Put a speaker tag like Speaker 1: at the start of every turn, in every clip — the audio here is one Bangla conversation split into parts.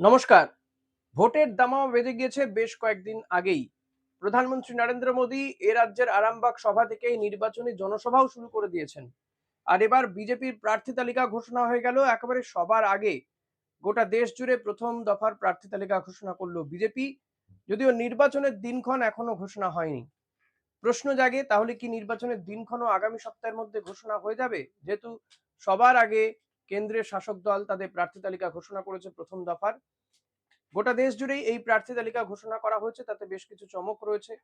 Speaker 1: নমস্কার। ভোটের দামামা বেঁধে গিয়েছে বেশ কয়েকদিন আগেই। প্রধানমন্ত্রী নরেন্দ্র মোদী এ রাজ্যের আরামবাগ সভা থেকে নির্বাচনী জনসভাও শুরু করে দিয়েছেন। আর এবার বিজেপির প্রার্থী তালিকা ঘোষণা হয়ে গেল একেবারে সবার আগে। গোটা দেশ জুড়ে প্রথম দফার প্রার্থী তালিকা ঘোষণা করল বিজেপি। যদিও নির্বাচনের দিনক্ষণ এখনও ঘোষণা হয়নি। প্রশ্ন জাগে, তাহলে কি নির্বাচনের দিনক্ষণও আগামী সপ্তাহের মধ্যে ঘোষণা হয়ে যাবে? যেহেতু সবার আগে কেন্দ্রের শাসক দল তাদের প্রার্থী তালিকা ঘোষণা করেছে প্রথম দফার। গোটা দেশ জুড়েই এই প্রার্থী তালিকা ঘোষণা করা হয়েছে, তাতে বেশ কিছু চমক রয়েছে।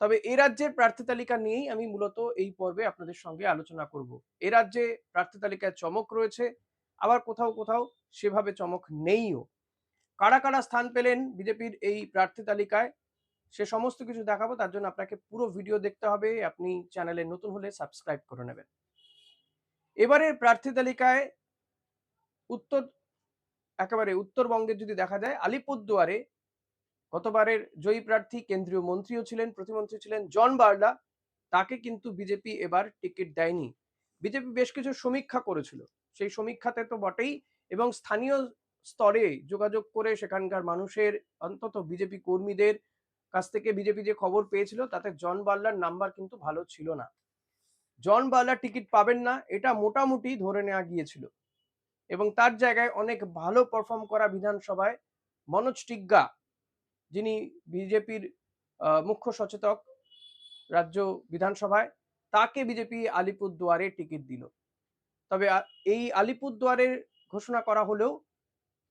Speaker 1: তবে এ রাজ্যের প্রার্থী তালিকা নিয়েই আমি মূলত এই পর্বে আপনাদের সঙ্গে আলোচনা করব। এ রাজ্যে প্রার্থী তালিকায় চমক রয়েছে, আবার কোথাও কোথাও সেভাবে চমক নেইও। কারা কারা স্থান পেলেন বিজেপির এই প্রার্থী তালিকায়, সে সমস্ত কিছু দেখাবো, তার জন্য আপনাকে পুরো ভিডিও দেখতে হবে। আপনি চ্যানেলে নতুন হলে সাবস্ক্রাইব করে নেবেন। এবারের প্রার্থী তালিকায় উত্তর, একেবারে উত্তরবঙ্গে যদি দেখা যায়, আলিপুরদুয়ারে গতবারের জয়ী প্রার্থী কেন্দ্রীয় মন্ত্রীও ছিলেন, প্রতিমন্ত্রী ছিলেন জন বার্লা। তাকে কিন্তু বিজেপি এবার টিকিট দেয়নি। বিজেপি বেশ কিছু সমীক্ষা করেছিল। সেই সমীক্ষাতে তো বটেই এবং স্থানীয় স্তরে যোগাযোগ করে সেখানকার মানুষের, অন্তত বিজেপি কর্মীদের কাছ থেকে বিজেপি যে খবর পেয়েছিল, তাতে জন বার্লার নাম্বার কিন্তু ভালো ছিল না। জন বার্লা টিকিট পাবেন না, এটা মোটামুটি ধরে নেওয়া গিয়েছিল। এবং তার জায়গায় অনেক ভালো পারফর্ম করা বিধানসভায় মনোজ টিগ্গা, যিনি বিজেপির মুখ্য সচেতক রাজ্য বিধানসভায়, তাকে বিজেপি আলিপুরদুয়ারে টিকিট দিল। তবে এই আলিপুরদুয়ারের ঘোষণা করা হলেও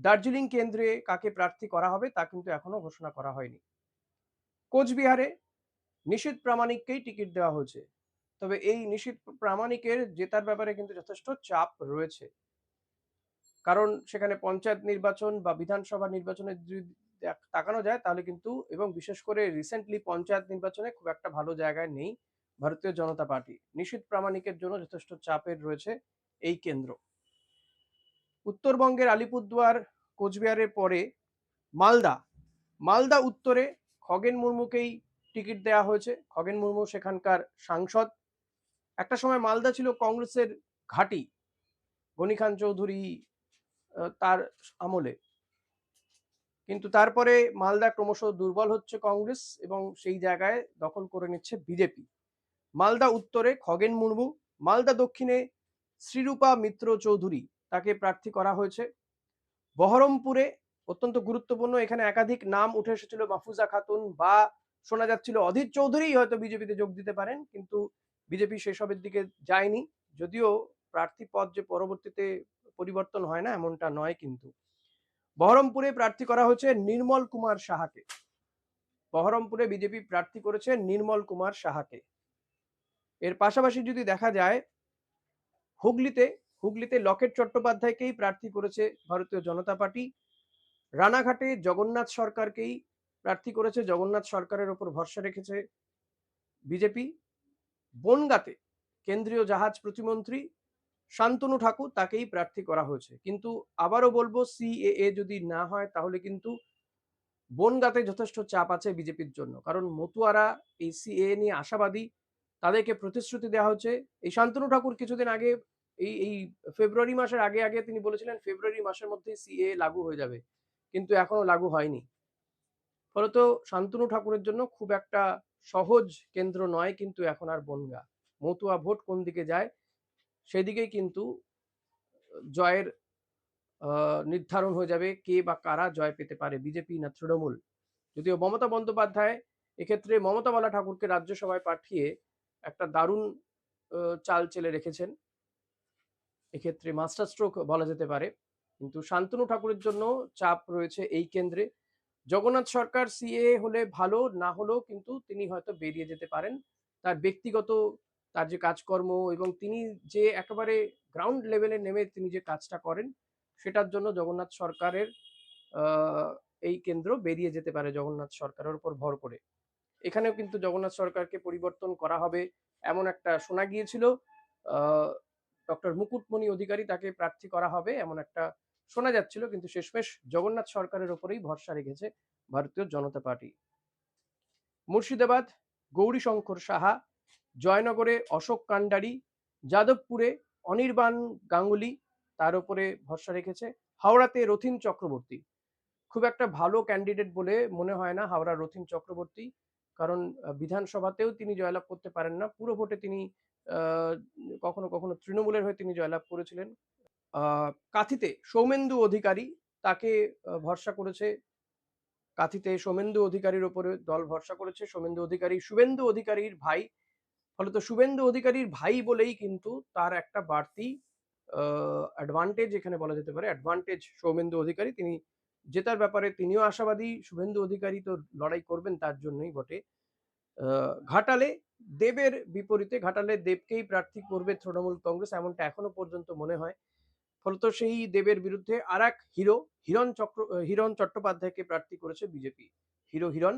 Speaker 1: দার্জিলিং কেন্দ্রে কাকে প্রার্থী করা হবে তা কিন্তু এখনও ঘোষণা করা হয়নি। কোচবিহারে নিশীথ প্রামাণিককেই টিকিট দেওয়া হয়েছে। তবে এই নিশীথ প্রামাণিকের জেতার ব্যাপারে কিন্তু যথেষ্ট চাপ রয়েছে। কারণ সেখানে পঞ্চায়েত নির্বাচন বা বিধানসভা নির্বাচনে যদি তাকানো যায় তাহলে কিন্তু এবং বিশেষ করে রিসেন্টলি পঞ্চায়েত নির্বাচনে খুব একটা ভালো জায়গায় নেই ভারতীয় জনতা পার্টি। নিশীথ প্রামাণিকের জন্য যথেষ্ট চাপের রয়েছে এই কেন্দ্র। উত্তরবঙ্গের আলিপুরদুয়ার, কোচবিহারের পরে মালদা। মালদা উত্তরে খগেন মুর্মুকেই টিকিট দেওয়া হয়েছে। খগেন মুর্মু সেখানকার সাংসদ। একটা সময় মালদা ছিল কংগ্রেসের ঘাঁটি। গনি খান চৌধুরী তার আমলে। কিন্তু তারপরে মালদা ক্রমশ দুর্বল হচ্ছে কংগ্রেস এবং সেই জায়গায় দখল করে নিচ্ছে বিজেপি। মালদা উত্তরে খগেন মুর্মু, মালদা দক্ষিণে শ্রীরূপা মিত্র চৌধুরী তাকে প্রার্থী করা হয়েছে। বহরমপুরে অত্যন্ত গুরুত্বপূর্ণ, এখানে একাধিক নাম উঠে এসেছিল, মাহফুজা খাতুন বা শোনা যাচ্ছিল অধীর চৌধুরী হয়তো বিজেপিতে যোগ দিতে পারেন, কিন্তু বিজেপি সেসবের দিকে যায়নি। যদিও প্রার্থী পদ যে পরবর্তীতে পরিবর্তন হয় না, এমনটা নয় কিন্তু। বহরমপুরে প্রার্থী করা হয়েছে নির্মল কুমার সাহাকে। বহরমপুরে বিজেপি প্রার্থী করেছে নির্মল কুমার সাহাকে। এর পাশাপাশি যদি দেখা যায়, হুগলিতে হুগলিতে লকেট চট্টোপাধ্যায়কেই প্রার্থী করেছে ভারতীয় জনতা পার্টি। রানাঘাটে জগন্নাথ সরকারকেই প্রার্থী করেছে, জগন্নাথ সরকারের ওপর ভরসা রেখেছে বিজেপি। বনগাঁতে কেন্দ্রীয় জাহাজ প্রতিমন্ত্রী শান্তনু ঠাকুর তাকেই প্রার্থী করা হয়েছে। কিন্তু আবারও বলব, সিএএ যদি না হয়, তাহলে কিন্তু বনগাঁতে যথেষ্ট চাপ আছে বিজেপির জন্য। কারণ মতুয়ারা, এই সিএ নিয়ে আশাবাদী, তাদেরকে প্রতিশ্রুতি দেওয়া হচ্ছে। এই শান্তনু ঠাকুর কিছুদিন আগে, এই এই ফেব্রুয়ারি মাসের আগে আগে তিনি বলেছিলেন, ফেব্রুয়ারি মাসের মধ্যেই সিএ লাগু হয়ে যাবে। কিন্তু এখনও লাগু হয়নি। ফলত শান্তনু ঠাকুরের জন্য খুব একটা সহজ কেন্দ্র নয় কিন্তু এখন আর বনগা। মতুয়া ভোট কোন দিকে যায়? সেদিকেই কিন্তু জয়ের নির্ধারণ হয়ে যাবে কে বা কারা জয় পেতে পারে, বিজেপি না তৃণমূল? যদিও মমতা বন্দ্যোপাধ্যায় এক্ষেত্রে মমতা বালা ঠাকুরকে রাজ্যসভায় পাঠিয়ে একটা দারুণ চাল চেলে রেখেছেন। এক্ষেত্রে মাস্টার স্ট্রোক বলা যেতে পারে। কিন্তু শান্তনু ঠাকুরের জন্য চাপ রয়েছে এই কেন্দ্রে। জগন্নাথ সরকার সিএ হলে ভালো, না হলেও কিন্তু তিনি হয়তো বেরিয়ে যেতে পারেন। তার ব্যক্তিগত তার যে কাজকর্ম এবং তিনি যে একেবারে গ্রাউন্ড লেভেলে নেমে তিনি যে কাজটা করেন, সেটার জন্য জগন্নাথ সরকারের এই কেন্দ্র বেরিয়ে যেতে পারে জগন্নাথ সরকারের উপর ভর করে। এখানেও কিন্তু জগন্নাথ সরকারকে পরিবর্তন করা হবে এমন একটা শোনা গিয়েছিল। ডক্টর মুকুটমণি অধিকারী তাকে প্রার্থী করা হবে এমন একটা শোনা যাচ্ছিল, কিন্তু শেষমেশ জগন্নাথ সরকারের ওপরেই ভরসা রেখেছে ভারতীয় জনতা পার্টি। মুর্শিদাবাদ, গৌরীশঙ্কর সাহা, জয়নগরে অশোক কান্ডারি, যাদবপুরে অনির্বাণ গাঙ্গুলি, তার উপরে ভরসা রেখেছে হাওড়াতে রথিন চক্রবর্তী। খুব একটা ভালো ক্যান্ডিডেট বলে মনে হয় না হাওড়া রথিন চক্রবর্তী, কারণ বিধানসভাতেও তিনি জয়লাভ করতে পারেন না। পুরো ভোটে তিনি কখনো কখনো তৃণমূলের হয়ে তিনি জয়লাভ করেছিলেন। কাথিতে সৌমেন্দু অধিকারী তাকে ভরসা করেছে। কাথিতে সৌমেন্দু অধিকারীর ওপরে দল ভরসা করেছে। সৌমেন্দু অধিকারী শুভেন্দু অধিকারীর ভাই। ফলত শুভেন্দু অধিকারীর ভাই বলেই কিন্তু তার একটা বাড়তি অ্যাডভান্টেজ এখানে বলা যেতে পারে। অ্যাডভান্টেজ সৌমেন্দু অধিকারী। তিনি জেতার ব্যাপারে তিনিও আশাবাদী। শুভেন্দু অধিকারী তো লড়াই করবেন তার জন্যই বটে। ঘাটালে দেবের বিপরীতে, ঘাটালে দেবকেই প্রার্থী করবে তৃণমূল কংগ্রেস এমনটা এখনও পর্যন্ত মনে হয়। ফলত সেই দেবের বিরুদ্ধে আর এক হিরো, হিরণ চক্র, হিরণ চট্টোপাধ্যায়কে প্রার্থী করেছে বিজেপি। হিরো হিরণ,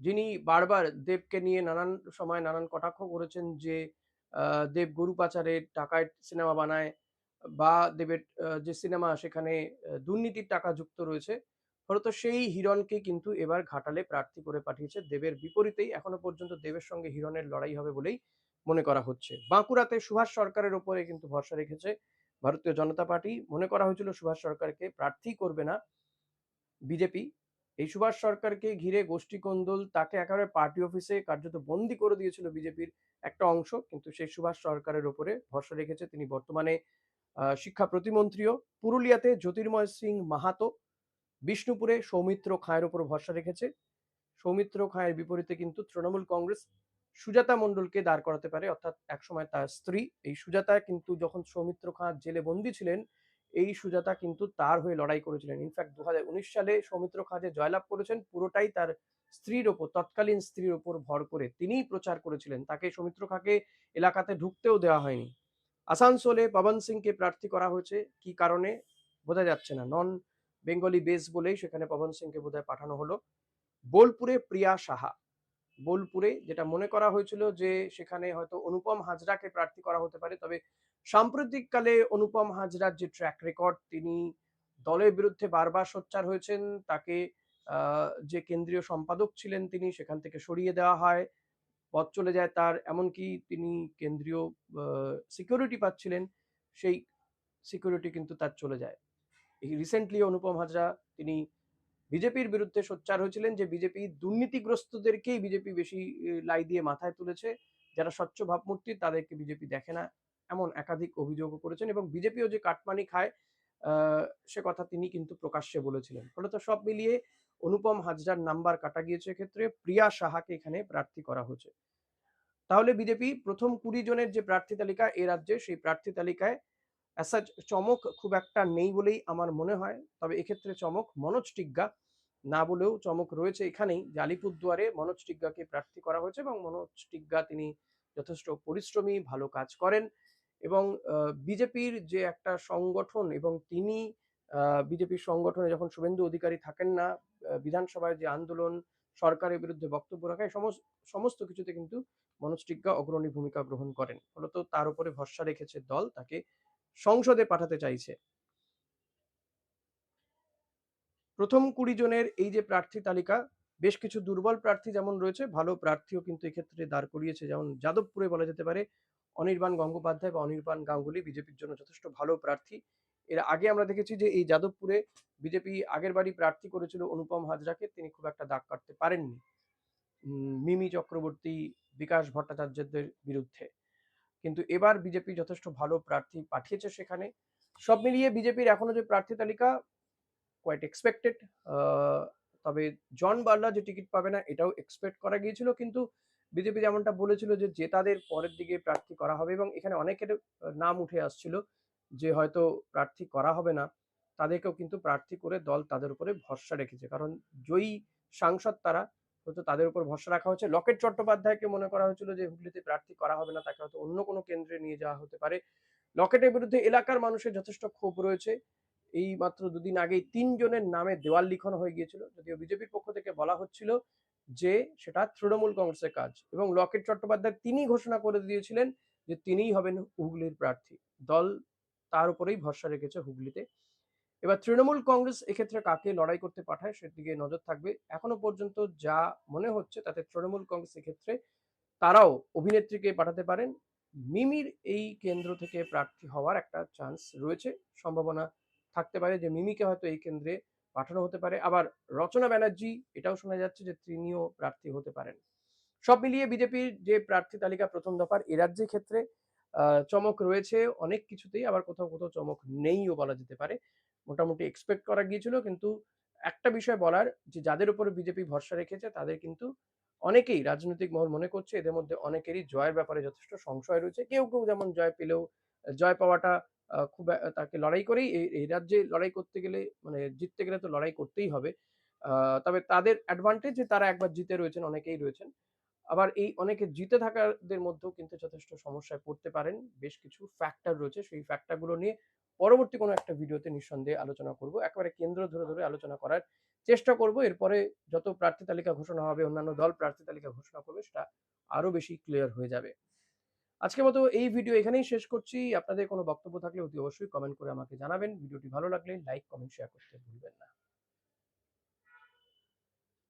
Speaker 1: যিনি বারবার দেবকে নিয়ে নানান সময় নানান কটাক্ষ করেছেন যে দেব গরু পাচারের টাকায় সিনেমা বানায় বা দেবের যে সিনেমা সেখানে দুর্নীতির টাকা যুক্ত রয়েছে। ফলত সেই হিরণকে কিন্তু এবার ঘাটালে প্রার্থী করে পাঠিয়েছে দেবের বিপরীতেই। এখনও পর্যন্ত দেবের সঙ্গে হিরণের লড়াই হবে বলেই মনে করা হচ্ছে। বাঁকুড়াতে সুভাষ সরকারের ওপরে কিন্তু ভরসা রেখেছে ভারতীয় জনতা পার্টি মনে করা হয়েছিল সুভাষ সরকারকে প্রার্থী করবে না। বিজেপি, এই সুভাষ সরকারকে ঘিরে গোষ্ঠী কোন্দল, তাকে একেবারে পার্টি অফিসে কার্যত বন্দি করে দিয়েছিল বিজেপির একটা অংশ। কিন্তু সেই সুভাষ সরকারের ওপরে ভরসা রেখেছে তিনি বর্তমানে শিক্ষা প্রতিমন্ত্রীও। পুরুলিয়াতে জ্যোতির্ময় সিং মাহাতো বিষ্ণুপুরে সৌমিত্র খাঁয়ের উপর ভরসা রেখেছে। সৌমিত্র খাঁয়ের বিপরীতে কিন্তু তৃণমূল কংগ্রেস সুজাতা মণ্ডলকে দাঁড় করাতে পারে, অর্থাৎ একসময় তার স্ত্রী। এই সুজাতা কিন্তু যখন সৌমিত্র খাঁ জেলে বন্দী ছিলেন, এই সুজাতা কিন্তু তার হয়ে লড়াই করেছিলেন। ইনফ্যাক্ট দুহাজার উনিশ সালে সৌমিত্র খাঁ যে জয়লাভ করেছেন, পুরোটাই তার স্ত্রীর ওপর, তৎকালীন স্ত্রীর ওপর ভর করে তিনিই প্রচার করেছিলেন। তাকে সৌমিত্র খাঁকে এলাকাতে ঢুকতেও দেওয়া হয়নি। আসানসোলে পবন সিংকে প্রার্থী করা হয়েছে। কি কারণে? বোঝা যাচ্ছে না। নন বেঙ্গলি বেস বলেই সেখানে পবন সিংকে বোধহয় পাঠানো হলো। বোলপুরে প্রিয়া সাহা। বোলপুরে যেটা মনে করা হয়েছিল যে সেখানে হয়তো অনুপম হাজরাকে প্রার্থী করা হতে পারে। তবে সাম্প্রতিককালে অনুপম হাজরার যে ট্র্যাক রেকর্ড তিনি দলের বিরুদ্ধে বারবার সোচ্চার হয়েছেন। তাকে যে কেন্দ্রীয় সম্পাদক ছিলেন তিনি সেখান থেকে সরিয়ে দেওয়া হয়। পথ চলে যায় তার। এমনকি তিনি কেন্দ্রীয় সিকিউরিটি পাচ্ছিলেন, সেই সিকিউরিটি কিন্তু তার চলে যায়। এই রিসেন্টলি অনুপম হাজরা, তিনি বিজেপির বিরুদ্ধে সোচ্চার হয়েছিলেন যে বিজেপি দুর্নীতিগ্রস্তদেরকেই বিজেপি বেশি লাই দিয়ে মাথায় তুলেছে। যারা স্বচ্ছ ভাবমূর্তি, তাদেরকে বিজেপি দেখে না। এমন একাধিক অভিযোগও করেছেন এবং বিজেপিও যে কাটমানি খায় সে কথা তিনি কিন্তু প্রকাশ্যে বলেছিলেন। ফলত সব মিলিয়ে অনুপম হাজরার নাম্বার কাটা গিয়েছে এক্ষেত্রে। প্রিয়া সাহাকে এখানে প্রার্থী করা হয়েছে। তাহলে বিজেপি প্রথম কুড়ি জনের যে প্রার্থী তালিকা, এ রাজ্যে সেই প্রার্থী তালিকায় such, চমক খুব একটা নেই বলেই আমার মনে হয়। তবে এক্ষেত্রে চমক মনোজ টিগ্গা। না বলেও চমক রয়েছে এখানেই। যে আলিপুরদুয়ারে মনোজ টিগ্গাকে প্রার্থী করা হয়েছে এবং মনোজ টিগ্গা তিনি যথেষ্ট পরিশ্রমী, ভালো কাজ করেন এবং বিজেপির যে একটা সংগঠন এবং তিনি বিজেপির সংগঠনে যখন শুভেন্দু অধিকারী থাকেন না বিধানসভায় যে আন্দোলন, সরকারের বিরুদ্ধে বক্তব্য রাখা সমস্ত কিছুতে কিন্তু মনোজ টিগ্গা অগ্রণী ভূমিকা গ্রহণ করেন। ফলত তার উপরে ভরসা রেখেছে দল তাকে সংসদে পাঠাতে চাইছে। প্রথম কুড়ি জনের এই যে প্রার্থী তালিকা, বেশ কিছু দুর্বল প্রার্থী যেমন রয়েছে, ভালো প্রার্থীও কিন্তু এক্ষেত্রে দাঁড় করিয়েছে। যেমন যাদবপুরে বলা যেতে পারে, অনির্বাণ গঙ্গোপাধ্যায় বা অনির্বাণ গাঙ্গুলি বিজেপির জন্য যথেষ্ট ভালো প্রার্থী। এর আগে আমরা দেখেছি যে এই যাদবপুরে বিজেপি আগের বাড়ি প্রার্থী করেছিল অনুপম হাজরাকে, তিনি খুব একটা দাগ কাটতে পারেননি। মিমি চক্রবর্তী, বিকাশ ভট্টাচার্যদের বিরুদ্ধে। কিন্তু এবার বিজেপি যথেষ্ট ভালো প্রার্থী পাঠিয়েছে সেখানে। সব মিলিয়ে বিজেপির এখনও যে প্রার্থী তালিকা কোয়াইট এক্সপেক্টেড তবে জন বার্লা যে টিকিট পাবে না, এটাও এক্সপেক্ট করা গিয়েছিল। কিন্তু বিজেপি যেমনটা বলেছিল যে জেতাদের পরের দিকে প্রার্থী করা হবে এবং এখানে অনেকের নাম উঠে আসছিল যে হয়তো প্রার্থী করা হবে না। তাদেরকেও কিন্তু প্রার্থী করে দল তাদের উপরে ভরসা রেখেছে। কারণ জয়ী সাংসদ তারা হয়তো তাদের উপর ভরসা রাখা হচ্ছে। লকেট চট্টোপাধ্যায়কে মনে করা হয়েছিল যে হুগলিতে প্রার্থী করা হবে না, তাকে হয়তো অন্য কোনো কেন্দ্রে নিয়ে যাওয়া হতে পারে। লকেটের বিরুদ্ধে এলাকার মানুষের যথেষ্ট ক্ষোভ রয়েছে। এই মাত্র দুদিন আগেই তিনজনের নামে দেওয়াল লিখন হয়ে গিয়েছিল। যদিও বিজেপির পক্ষ থেকে বলা হচ্ছিল যে সেটা তৃণমূল কংগ্রেসের কাজ এবং লকেট চট্টোপাধ্যায় তিনি ঘোষণা করে দিয়েছিলেন যে তিনিই হবেন হুগলির প্রার্থী। দল তার উপরেই ভরসা রেখেছে হুগলিতে। এবার তৃণমূল কংগ্রেস এক্ষেত্রে কাকে লড়াই করতে পাঠায় সেদিকে নজর থাকবে। এখনও পর্যন্ত যা মনে হচ্ছে তাতে তৃণমূল কংগ্রেস এক্ষেত্রে তারাও অভিনেত্রীকে পাঠাতে পারেন। মিমির এই কেন্দ্র থেকে প্রার্থী হওয়ার একটা চান্স রয়েছে, সম্ভাবনা থাকতে পারে যে মিমিকে হয়তো এই কেন্দ্রে পাঠানো হতে পারে। আবার রচনা ব্যানার্জি এটাও শোনা যাচ্ছে যে তিনিও প্রার্থী হতে পারেন। সব মিলিয়ে বিজেপির যে প্রার্থী তালিকা প্রথম দফার, এ রাজ্যের ক্ষেত্রে চমক রয়েছে অনেক কিছুতেই, আবার কোথাও কোথাও চমক নেইও বলা যেতে পারে। মোটামুটি এক্সপেক্ট করা গিয়েছিল। কিন্তু একটা বিষয় বলার যে, যাদের উপরে বিজেপি ভরসা রেখেছে, তাদের কিন্তু অনেকেই রাজনৈতিক মহল মনে করছে, এদের মধ্যে অনেকেরই জয়ের ব্যাপারে যথেষ্ট সংশয় রয়েছে। কেউ কেউ যেমন জয় পেলেও, জয় পাওয়াটা খুব তাকে লড়াই করেই এই রাজ্যে লড়াই করতে গেলে মানে জিততে গেলে তো লড়াই করতেই হবে। তবে তাদের অ্যাডভান্টেজ তারা একবার জিতে রয়েছেন, অনেকেই রয়েছেন। আবার এই অনেকে জিতে থাকাদের মধ্যেও কিন্তু যথেষ্ট সমস্যায় পড়তে পারেন। বেশ কিছু ফ্যাক্টর রয়েছে, সেই ফ্যাক্টরগুলো নিয়ে পরবর্তী কোনো একটা ভিডিওতে নিঃসন্দেহে আলোচনা করব। একেবারে কেন্দ্র ধরে ধরে আলোচনা করার চেষ্টা করব। এরপরে যত প্রার্থী তালিকা ঘোষণা হবে, অন্যান্য দল প্রার্থী তালিকা ঘোষণা করবে, সেটা আরও বেশি ক্লিয়ার হয়ে যাবে। আজকে মতো এই ভিডিও এখানেই শেষ করছি। আপনাদের কোনো বক্তব্য থাকলে অতি অবশ্যই কমেন্ট করে আমাকে জানাবেন। ভিডিওটি ভালো লাগলে লাইক কমেন্ট শেয়ার করতে ভুলবেন না।